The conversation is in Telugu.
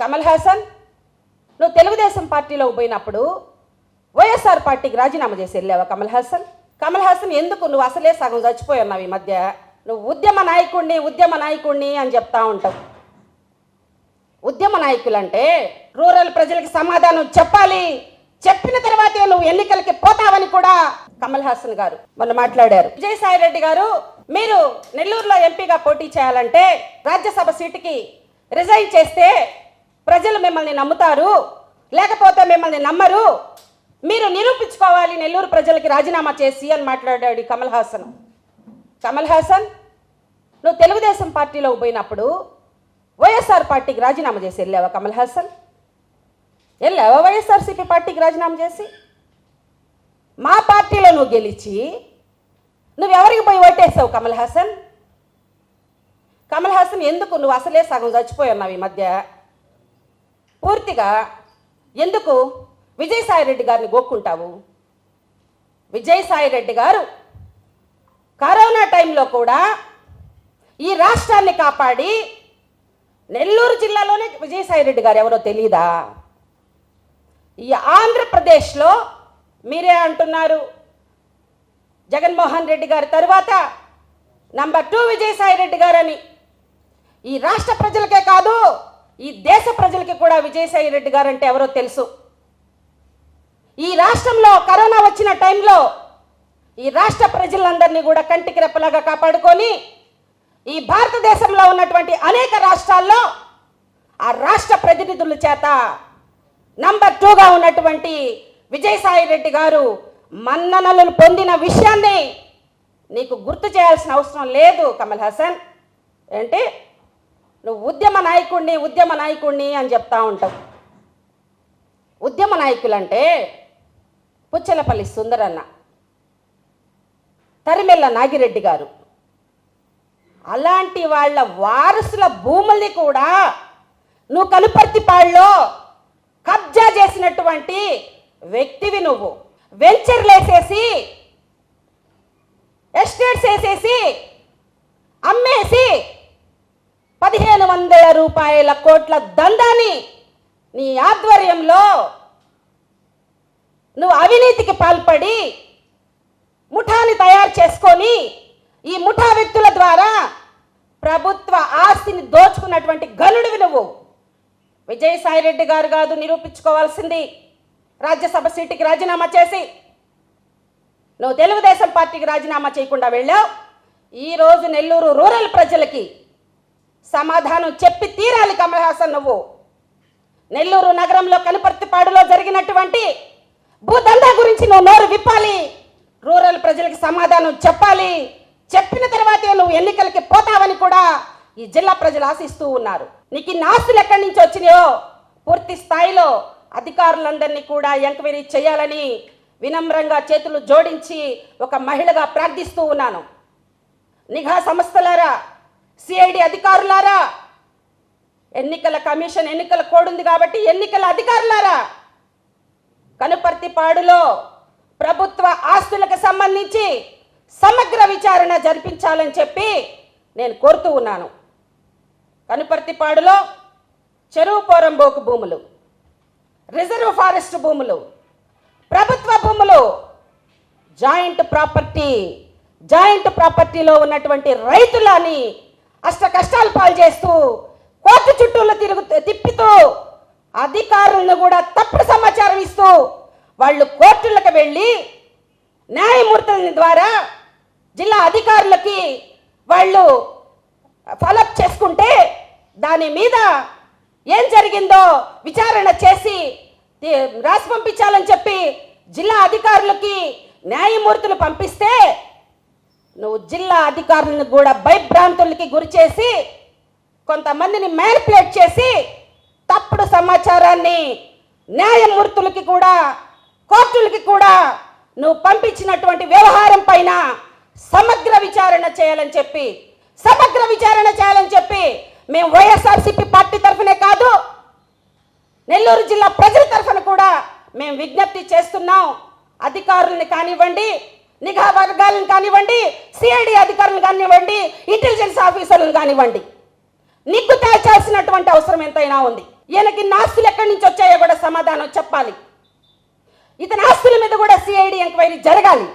కమల్ హాసన్ నువ్వు తెలుగుదేశం పార్టీలో పోయినప్పుడు వైఎస్ఆర్ పార్టీకి రాజీనామా చేసి వెళ్ళావా కమల్ హాసన్? కమల్ హాసన్ ఎందుకు నువ్వు అసలే సగం చచ్చిపోయి ఉన్నావు ఈ మధ్య? నువ్వు ఉద్యమ నాయకుడిని ఉద్యమ నాయకుడిని అని చెప్తా ఉంటావు. ఉద్యమ నాయకులంటే రూరల్ ప్రజలకి సమాధానం చెప్పాలి. చెప్పిన తర్వాతే నువ్వు ఎన్నికలకి పోతావని కూడా కమల్ హాసన్ గారు మొన్న మాట్లాడారు. విజయసాయి రెడ్డి గారు మీరు నెల్లూరులో ఎంపీగా పోటీ చేయాలంటే రాజ్యసభ సీటుకి రిజైన్ చేస్తే ప్రజలు మిమ్మల్ని నమ్ముతారు లేకపోతే మిమ్మల్ని నమ్మరు. మీరు నిరూపించుకోవాలి నెల్లూరు ప్రజలకి రాజీనామా చేసి అని మాట్లాడాడు కమల్ హాసన్. కమల్ హాసన్ నువ్వు తెలుగుదేశం పార్టీలో పోయినప్పుడు వైఎస్ఆర్ పార్టీకి రాజీనామా చేసి వెళ్ళావా కమల్ హాసన్? వెళ్ళావా వైఎస్ఆర్సీపీ పార్టీకి రాజీనామా చేసి? మా పార్టీలో నువ్వు గెలిచి నువ్వు ఎవరికి పోయి ఓటేసావు కమల్ హాసన్? కమల్ హాసన్ ఎందుకు నువ్వు అసలే సగం చచ్చిపోయి ఉన్నావు ఈ మధ్య? పూర్తిగా ఎందుకు విజయసాయి రెడ్డి గారిని గోక్కుంటావు? విజయసాయి రెడ్డి గారు కరోనా టైంలో కూడా ఈ రాష్ట్రాన్ని కాపాడి నెల్లూరు జిల్లాలోనే విజయసాయి రెడ్డి గారు ఎవరో తెలియదా ఈ ఆంధ్రప్రదేశ్లో మీరే అంటున్నారు. జగన్మోహన్ రెడ్డి గారి తరువాత నంబర్ టూ విజయసాయి రెడ్డి గారని. ఈ రాష్ట్ర ప్రజలకే కాదు ఈ దేశ ప్రజలకి కూడా విజయసాయి రెడ్డి గారు అంటే ఎవరో తెలుసు. ఈ రాష్ట్రంలో కరోనా వచ్చిన టైంలో ఈ రాష్ట్ర ప్రజలందరినీ కూడా కంటికి రెప్పలాగా కాపాడుకొని ఈ భారతదేశంలో ఉన్నటువంటి అనేక రాష్ట్రాల్లో ఆ రాష్ట్ర ప్రతినిధుల చేత నంబర్ టూగా ఉన్నటువంటి విజయసాయి రెడ్డి గారు మన్ననలు పొందిన విషయాన్ని నీకు గుర్తు చేయాల్సిన అవసరం లేదు కమల్ హాసన్. ఏంటి? నువ్వు ఉద్యమ నాయకుడిని ఉద్యమ నాయకుడిని అని చెప్తా ఉంటావు. ఉద్యమ నాయకులంటే పుచ్చలపల్లి సుందరన్న తరిమెల్ల నాగిరెడ్డి గారు. అలాంటి వాళ్ళ వారసుల భూముల్ని కూడా నువ్వు కనుపర్తిపాడులో కబ్జా చేసినటువంటి వ్యక్తివి నువ్వు. వెంచర్లు వేసేసి ఎస్టేట్స్ వేసేసి అమ్మేసి వందల రూపాయల కోట్ల దందాన్ని నీ ఆధ్వర్యంలో నువ్వు అవినీతికి పాల్పడి ముఠాని తయారు చేసుకొని ఈ ముఠా వ్యక్తుల ద్వారా ప్రభుత్వ ఆస్తిని దోచుకున్నటువంటి గనుడివి నువ్వు. విజయసాయి రెడ్డి గారు కాదు నిరూపించుకోవాల్సింది రాజ్యసభ సీటుకి రాజీనామా చేసి. నువ్వు తెలుగుదేశం పార్టీకి రాజీనామా చేయకుండా వెళ్ళావు. ఈరోజు నెల్లూరు రూరల్ ప్రజలకి సమాధానం చెప్పి తీరాలి కమల్ హాసన్ నువ్వు. నెల్లూరు నగరంలో కనుపర్తిపాడులో జరిగినటువంటి భూదందా గురించి నువ్వు నోరు విప్పాలి. రూరల్ ప్రజలకి సమాధానం చెప్పాలి. చెప్పిన తర్వాతే నువ్వు ఎన్నికలకి పోతావని కూడా ఈ జిల్లా ప్రజలు ఆశిస్తూ ఉన్నారు. నీకు ఈ ఆస్తులు ఎక్కడి నుంచి వచ్చినాయో? పూర్తి స్థాయిలో అధికారులందరినీ కూడా ఎంక్వైరీ చేయాలని వినమ్రంగా చేతులు జోడించి ఒక మహిళగా ప్రార్థిస్తూ ఉన్నాను. నిఘా సంస్థలారా సిఐడి అధికారులారా? ఎన్నికల కమిషన్ ఎన్నికల కోడ్ ఉంది కాబట్టి ఎన్నికల అధికారులారా? కనుపర్తిపాడులో ప్రభుత్వ ఆస్తులకు సంబంధించి సమగ్ర విచారణ జరిపించాలని చెప్పి నేను కోరుతూ ఉన్నాను. కనుపర్తిపాడులో చెరువు పోరంబోకు భూములు రిజర్వ్ ఫారెస్ట్ భూములు ప్రభుత్వ భూములు జాయింట్ ప్రాపర్టీ జాయింట్ ప్రాపర్టీలో ఉన్నటువంటి రైతులని అష్ట కష్టాలు పాలు చేస్తూ కోర్టు చుట్టూలు తిరుగు తిప్పుతూ అధికారులను కూడా తప్పుడు సమాచారం ఇస్తూ వాళ్ళు కోర్టులకు వెళ్ళి న్యాయమూర్తుల ద్వారా జిల్లా అధికారులకి వాళ్ళు ఫాలోఅప్ చేసుకుంటే దాని మీద ఏం జరిగిందో విచారణ చేసి రాసి పంపించాలని చెప్పి జిల్లా అధికారులకి న్యాయమూర్తులు పంపిస్తే జిల్లా అధికారులను కూడా భయభ్రాంతులకి గురి చేసి కొంతమందిని మ్యానిపులేట్ చేసి తప్పుడు సమాచారాన్ని న్యాయమూర్తులకి కూడా కోర్టులకి కూడా నువ్వు పంపించినటువంటి వ్యవహారం పైన సమగ్ర విచారణ చేయాలని చెప్పి సమగ్ర విచారణ చేయాలని చెప్పి మేము వైఎస్ఆర్సీపీ పార్టీ తరఫునే కాదు నెల్లూరు జిల్లా ప్రజల తరఫున కూడా మేము విజ్ఞప్తి చేస్తున్నాం. అధికారుల్ని కానివ్వండి నిఘా వర్గాలను కానివ్వండి సిఐడి అధికారులను కానివ్వండి ఇంటెలిజెన్స్ ఆఫీసర్లను కానివ్వండి నిగ్గు తేల్చాల్సినటువంటి అవసరం ఎంతైనా ఉంది. ఈయనకి నాస్తులు ఎక్కడి నుంచి వచ్చాయో కూడా సమాధానం చెప్పాలి. ఇతని ఆస్తుల మీద కూడా సిఐడి ఎంక్వైరీ జరగాలి.